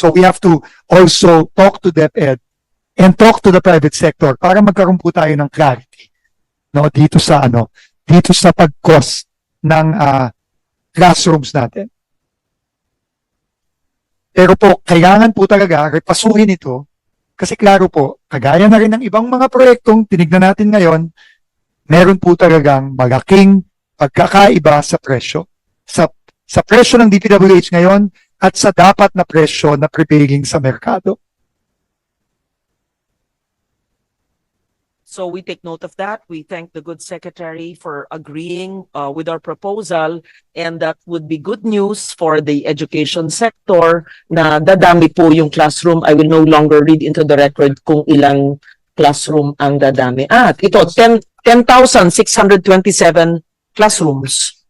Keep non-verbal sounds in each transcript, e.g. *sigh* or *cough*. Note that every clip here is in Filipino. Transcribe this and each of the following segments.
So we have to also talk to DepEd and talk to the private sector para magkaroon po tayo ng clarity no dito sa ano dito sa pag-cost ng ah, classrooms natin. Pero po, kailangan po talaga repasuhin ito kasi klaro po, kagaya na rin ng ibang mga proyektong tinignan natin ngayon, meron po talagang malaking pagkakaiba sa presyo. Sa, sa presyo ng DPWH ngayon at sa dapat na presyo na prevailing sa merkado. So we take note of that. We thank the good secretary for agreeing uh, with our proposal and that would be good news for the education sector na dadami po yung classroom. I will no longer read into the record kung ilang classroom ang dadami. At ito, 10 10,627 classrooms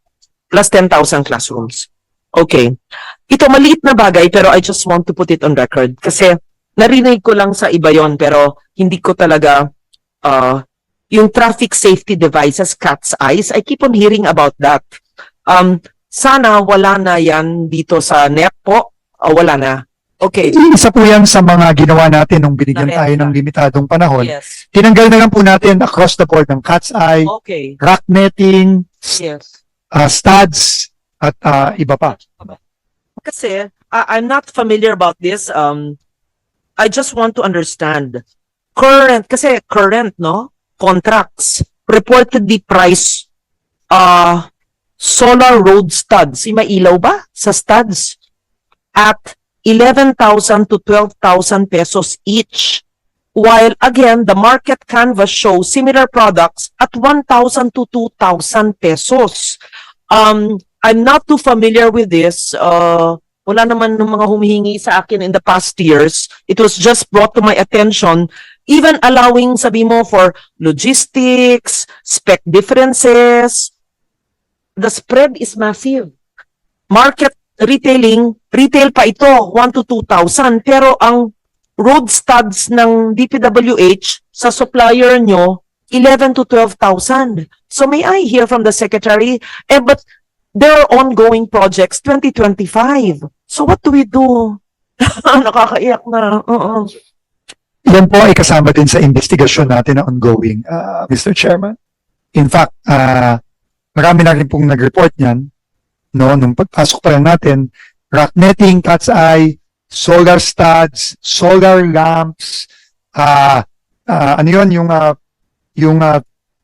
plus 10,000 classrooms. Okay. Ito maliit na bagay pero I just want to put it on record kasi narinig ko lang sa iba yon pero hindi ko talaga uh, yung traffic safety devices, cat's eyes, I keep on hearing about that. Um, sana wala na yan dito sa NEP po. O wala na. Okay. Isa po yan sa mga ginawa natin nung binigyan Na tayo ng limitadong panahon. Yes. Tinanggal na lang po natin across the board ng cat's eye, Okay. rock netting, Yes. uh, studs, at uh, iba pa. Kasi I- I'm not familiar about this. Um, I just want to understand. Current, kasi current, no? Contracts reportedly price uh, solar road studs. May ilaw ba sa studs? At 11,000 to 12,000 pesos each. While again, the market canvas shows similar products at 1,000 to 2,000 pesos. Um, I'm not too familiar with this. Uh, wala naman ng mga humihingi sa akin in the past years. It was just brought to my attention, even allowing, sabi mo, for logistics, spec differences. The spread is massive. Market retailing, retail pa ito, 1 to 2,000. Pero ang road studs ng DPWH sa supplier nyo, 11 to 12,000. So may I hear from the secretary, eh, but there are ongoing projects 2025. So what do we do? *laughs* Nakakaiyak na. Oo. Yan po ay kasama din sa investigasyon natin na ongoing, uh, Mr. Chairman. In fact, uh, marami na rin pong nag-report niyan. No, nung pagpasok pa lang natin, rock netting, cat's eye, solar studs, solar lamps, uh, uh, ano yun, yung, uh, yung uh,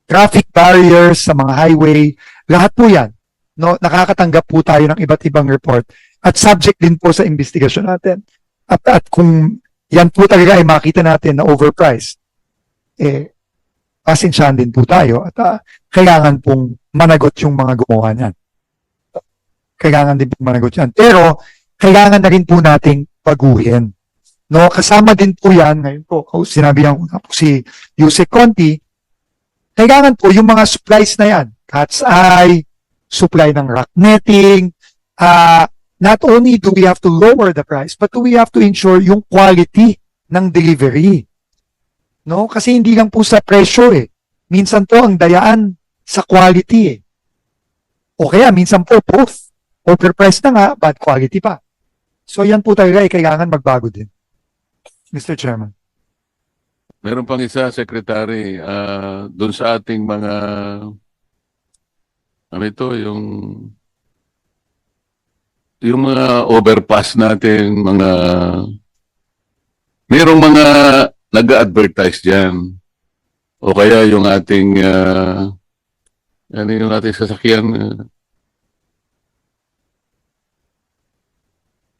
traffic barriers sa mga highway, lahat po yan. No, nakakatanggap po tayo ng iba't ibang report at subject din po sa investigasyon natin. At, at kung yan po talaga ay makita natin na overpriced, eh, pasensyahan din po tayo at ah, kailangan pong managot yung mga gumawa niyan. Kailangan din pong managot yan. Pero, kailangan na rin po nating baguhin. No, kasama din po yan, ngayon po, oh, sinabi na po si Yusek Conti, kailangan po yung mga supplies na yan, cat's eye, supply ng rock netting, ah, not only do we have to lower the price, but we have to ensure yung quality ng delivery. No? Kasi hindi lang po sa presyo eh. Minsan po ang dayaan sa quality eh. O kaya minsan po both. Overpriced na nga, bad quality pa. So yan po talaga ay kailangan magbago din. Mr. Chairman. Meron pang isa, Secretary, ah doon sa ating mga, ano ito, yung, yung mga overpass natin, mga, merong mga nag-advertise dyan. O kaya yung ating, ah ano yung ating sasakyan, ah,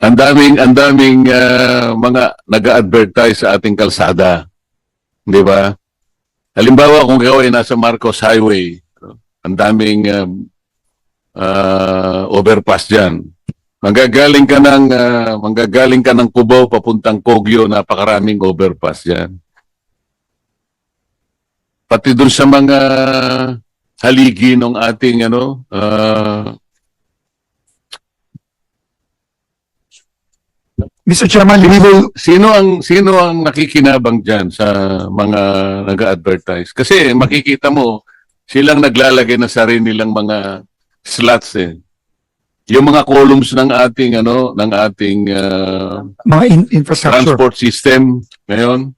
ang daming, ang daming ah, mga nag-advertise sa ating kalsada. Di ba? Halimbawa, kung ikaw ay nasa Marcos Highway, ang daming um, ah, overpass dyan. Manggagaling ka ng ah, manggagaling ka ng Cubao papuntang Kogyo, napakaraming overpass dyan. Pati dun sa mga haligi ng ating ano, ah, Mr. Chairman, we will, Sino ang sino ang nakikinabang diyan sa mga nag-advertise? Kasi makikita mo silang naglalagay ng sarili nilang mga slots eh. yung mga columns ng ating ano ng ating ah, Mga in- infrastructure. transport system ngayon.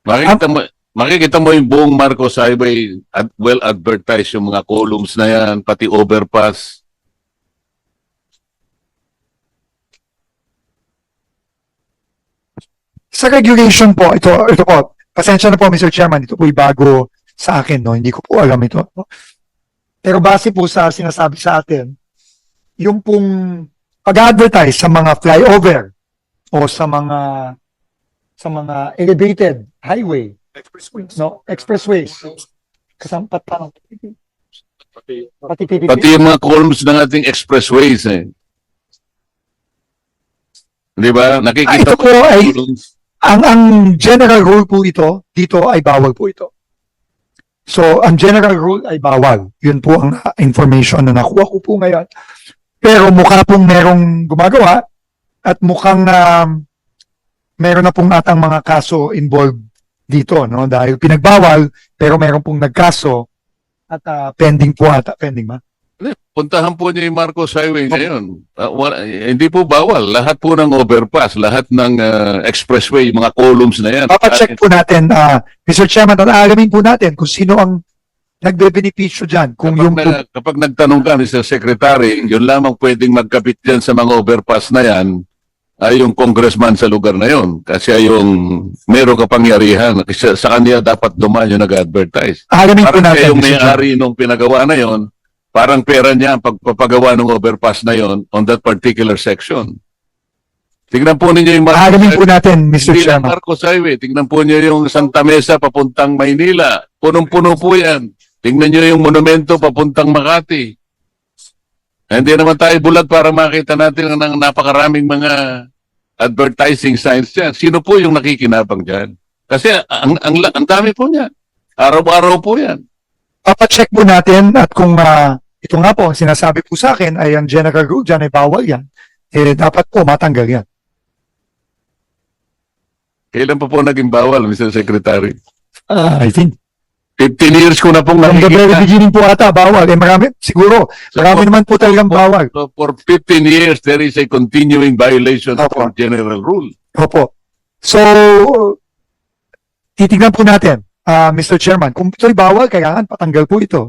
Makikita mo, makikita mo yung buong Marcos Highway at well advertised yung mga columns na yan, pati overpass. Sa regulation po, ito, ito po, pasensya na po Mr. Chairman, ito po bago sa akin, no? hindi ko po alam ito. no? Pero base po sa sinasabi sa atin, yung pong pag-advertise sa mga flyover o sa mga sa mga elevated highway, no, expressways, kasampat pa ng pati PPP. Pati yung mga columns ng ating expressways eh. Di ba? Ah, Nakikita ito po ay columns. ang ang general rule po ito, dito ay bawal po ito. So, ang general rule ay bawal. Yun po ang uh, information na nakuha ko po ngayon. Pero mukha pong merong gumagawa at mukhang um, meron na pong atang mga kaso involved dito, no? Dahil pinagbawal, pero meron pong nagkaso at uh, pending po ata. Pending ba? Puntahan po niyo yung Marcos Highway ngayon. Ah, wala- eh, hindi po bawal. Lahat po ng overpass, lahat ng ah, expressway, mga columns na yan. Papacheck po natin, uh, Mr. Chairman, at aalamin po natin kung sino ang nagbe-benepisyo dyan. Kung Kapag, yung na- kapag nagtanong ka, Mr. Secretary, yun lamang pwedeng magkapit dyan sa mga overpass na yan ay yung congressman sa lugar na yon. Kasi ay yung meron kapangyarihan. Kasi sa kanya dapat dumaan yung nag-advertise. Alamin po natin. yung may-ari nung pinagawa na yon, parang pera niya ang pagpapagawa ng overpass na yon on that particular section. Tignan po ninyo yung Marcos Alamin po natin, Mr. Hindi Chairman. Marcos Highway. Tignan po niyo yung Santa Mesa papuntang Maynila. Punong-puno po yan. Tignan niyo yung monumento papuntang Makati. Hindi naman tayo bulag para makita natin ang napakaraming mga advertising signs dyan. Sino po yung nakikinabang dyan? Kasi ang, ang, ang dami po niyan. Araw-araw po yan. Papacheck po natin at kung ah, ito nga po, sinasabi po sa akin ay ang general rule dyan ay bawal yan. Eh, dapat po matanggal yan. Kailan pa po naging bawal, Mr. Secretary? Ah, I think. 15 years ko na pong From the very nakikita. beginning po ata, bawal. Eh, marami, siguro, marami naman po talagang bawal. So for 15 years, there is a continuing violation of Opo. our general rule. Opo. So, titignan po natin, ah, Mr. Chairman, kung ito'y bawal, kailangan patanggal po ito.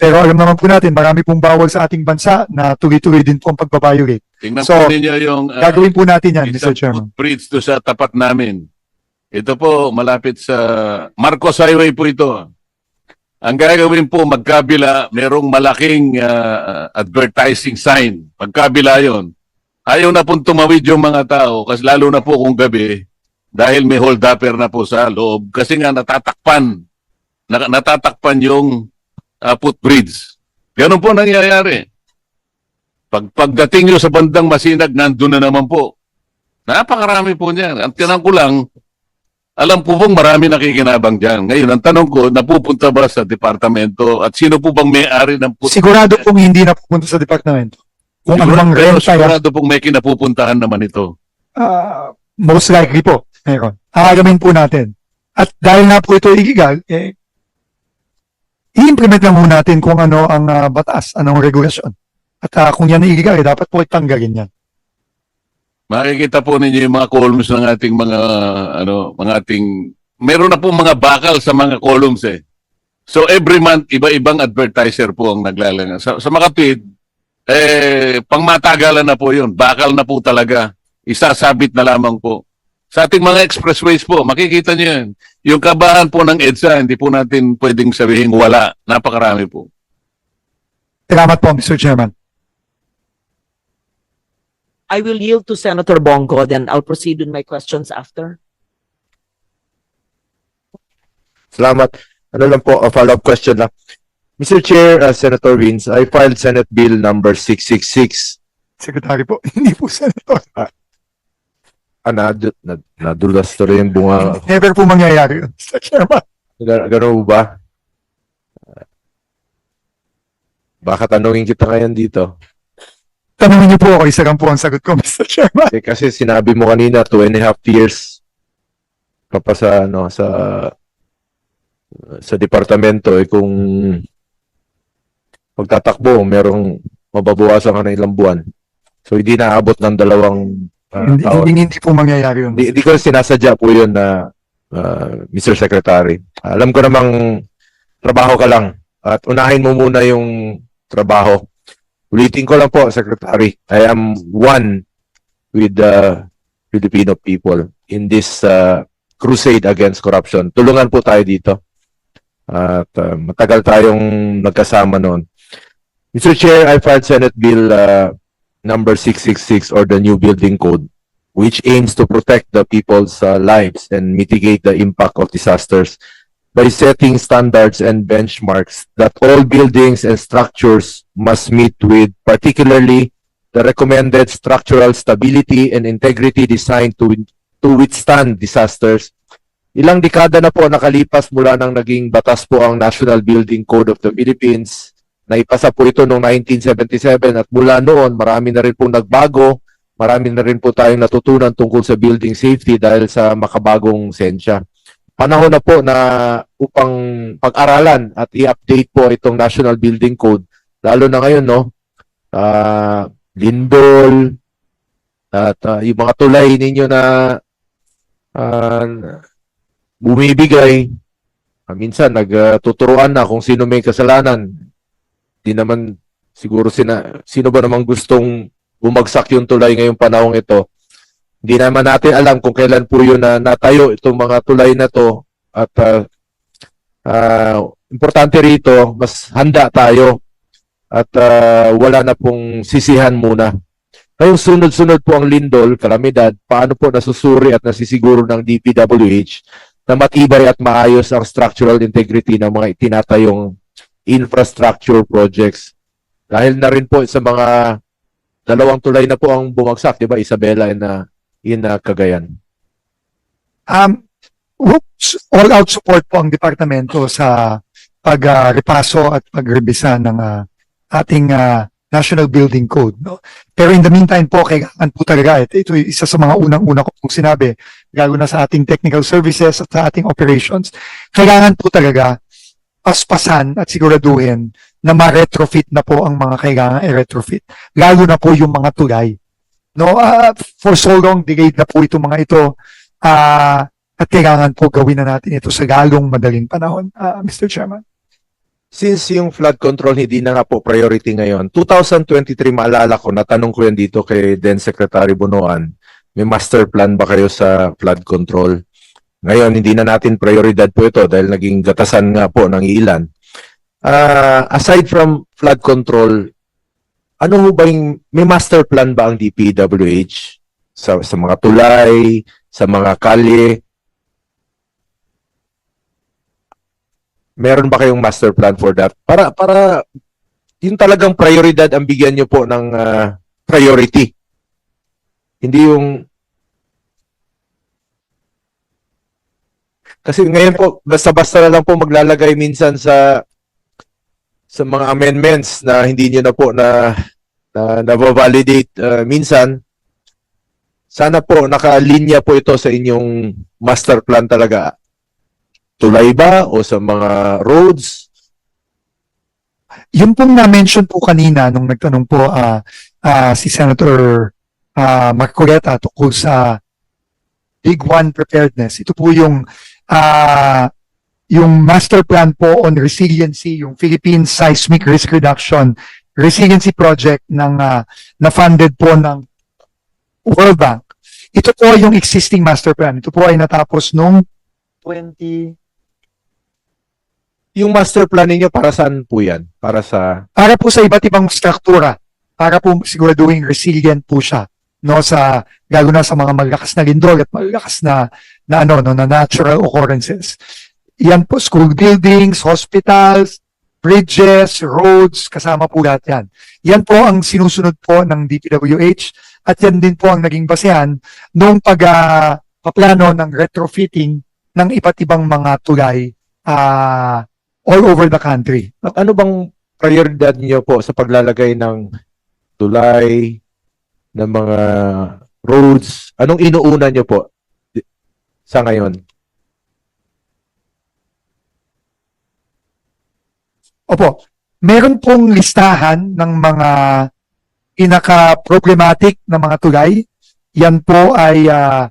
Pero alam naman po natin, marami pong bawal sa ating bansa na tuloy-tuloy din po ang pagbabiolate. Tingnan So, po ninyo yung uh, Gagawin po natin yan, Mr. Chairman. footbridge to sa tapat namin. Ito po, malapit sa Marcos Highway po ito. Ang gagawin po, magkabila, merong malaking uh, advertising sign. Magkabila yon. Ayaw na pong tumawid yung mga tao, kasi lalo na po kung gabi, dahil may hold upper na po sa loob, kasi nga natatakpan, na, natatakpan yung uh, footbridge. Ganun po nangyayari. Pag pagdating nyo sa bandang masinag, nandun na naman po. Napakarami po niyan. Ang tinang ko lang, alam po pong marami nakikinabang dyan. Ngayon, ang tanong ko, napupunta ba sa departamento at sino po bang may-ari ng put- Sigurado pong hindi na pupunta sa departamento. Kung ano mang Pero renta sigurado pong may kinapupuntahan naman ito. ah, most likely po, meron. Aalamin po natin. At dahil na po ito illegal, eh, i-implement lang po natin kung ano ang ah, batas, anong regulasyon. At ah, kung yan ay eh, dapat po itanggalin yan. Makikita po ninyo yung mga columns ng ating mga, ano, mga ating, meron na po mga bakal sa mga columns eh. So every month, iba-ibang advertiser po ang naglalangan. Sa, sa Makatwid, eh, pangmatagalan na po yun. Bakal na po talaga. Isasabit na lamang po. Sa ating mga expressways po, makikita nyo yan. Yung kabahan po ng EDSA, hindi po natin pwedeng sabihin wala. Napakarami po. Salamat po, Mr. Chairman. I will yield to Senator Bongo, then I'll proceed with my questions after. Salamat. Ano lang po, a follow-up question lang. Mr. Chair, uh, Senator Wins, I filed Senate Bill number 666. Secretary po, *laughs* hindi po senator. Ah, nad nad nadulas to rin bunga. Never po mangyayari yun, Mr. Chairman. Gan- Ganun ba? Baka tanungin kita ngayon dito. Tanungin niyo po ako, isa lang po ang sagot ko, *laughs* Mr. Chairman. Eh, kasi sinabi mo kanina, two and a half years pa pa sa, ano, sa, sa departamento, eh, kung pagtatakbo, merong mababawasan ka ng ilang buwan. So, hindi naabot ng dalawang ah, hindi, taon. hindi, hindi po mangyayari yun. Hindi, hindi ko sinasadya po yun na ah, Mr. Secretary. Alam ko namang trabaho ka lang at unahin mo muna yung trabaho. Ulitin ko lang po, Secretary. I am one with the Filipino people in this ah, crusade against corruption. Tulungan po tayo dito. At ah, matagal tayong nagkasama noon. Mr. Chair, I filed Senate Bill ah, number 666 or the new building code which aims to protect the people's uh, lives and mitigate the impact of disasters by setting standards and benchmarks that all buildings and structures must meet with, particularly the recommended structural stability and integrity designed to, to withstand disasters. Ilang dekada na po nakalipas mula nang naging batas po ang National Building Code of the Philippines. Naipasa po ito noong 1977 at mula noon marami na rin pong nagbago marami na rin po tayong natutunan tungkol sa building safety dahil sa makabagong sensya. Panahon na po na upang pag-aralan at i-update po itong National Building Code, lalo na ngayon, no? Ah, lindol, at ah, yung mga tulay ninyo na ah, bumibigay, ah, minsan nagtuturuan na kung sino may kasalanan. Di naman siguro sina, sino ba namang gustong bumagsak yung tulay ngayong panahong ito. Hindi naman natin alam kung kailan po yun na natayo itong mga tulay na to at ah, ah, importante rito, mas handa tayo at ah, wala na pong sisihan muna. Ngayong sunod-sunod po ang lindol, kalamidad, paano po nasusuri at nasisiguro ng DPWH na matibay at maayos ang structural integrity ng mga itinatayong infrastructure projects. Dahil na rin po sa mga dalawang tulay na po ang bumagsak, di ba? Isabela and uh, in uh, Cagayan. Um, all-out support po ang departamento sa pag-repaso at pagrebisa ng ah, ating ah, National Building Code. No? Pero in the meantime po, kailangan po talaga, ito, ito isa sa mga unang-una ko pong sinabi, lalo na sa ating technical services at sa ating operations, kailangan po talaga paspasan at siguraduhin na ma-retrofit na po ang mga kailangan i-retrofit. Lalo na po yung mga tulay. No, ah, for so long delayed na po itong mga ito. Ah, at kailangan po gawin na natin ito sa lalong madaling panahon, ah, Mr. Chairman. Since yung flood control hindi na nga po priority ngayon, 2023 maalala ko, natanong ko yan dito kay then Secretary Bunuan, may master plan ba kayo sa flood control? Ngayon, hindi na natin prioridad po ito dahil naging gatasan nga po ng ilan. Ah, aside from flood control, ano ho ba yung, may master plan ba ang DPWH sa, sa mga tulay, sa mga kalye? Meron ba kayong master plan for that? Para, para, yung talagang prioridad ang bigyan nyo po ng ah, priority. Hindi yung Kasi ngayon po, basta-basta na lang po maglalagay minsan sa sa mga amendments na hindi nyo na po na na na-validate uh, minsan. Sana po nakalinya po ito sa inyong master plan talaga. Tulay ba o sa mga roads? Yung pong na-mention po kanina nung nagtanong po ah, ah, si Senator ah, Marcoleta tungkol sa Big One Preparedness. Ito po yung ah, yung master plan po on resiliency, yung Philippine Seismic Risk Reduction Resiliency Project ng ah, na-funded po ng World Bank. Ito po yung existing master plan. Ito po ay natapos nung 20 Yung master plan ninyo para saan po yan? Para sa para po sa iba't ibang struktura, para po siguraduhin resilient po siya no sa lalo na sa mga malakas na lindol at malakas na na ano no na natural occurrences. Yan po school buildings, hospitals, bridges, roads, kasama po lahat yan. Yan po ang sinusunod po ng DPWH at yan din po ang naging basehan nung pag ah, paplano ng retrofitting ng iba't ibang mga tulay ah, all over the country. At ano bang prioridad niyo po sa paglalagay ng tulay, ng mga roads? Anong inuuna niyo po sa ngayon? Opo. meron pong listahan ng mga pinaka-problematic na mga tulay. Yan po ay ah,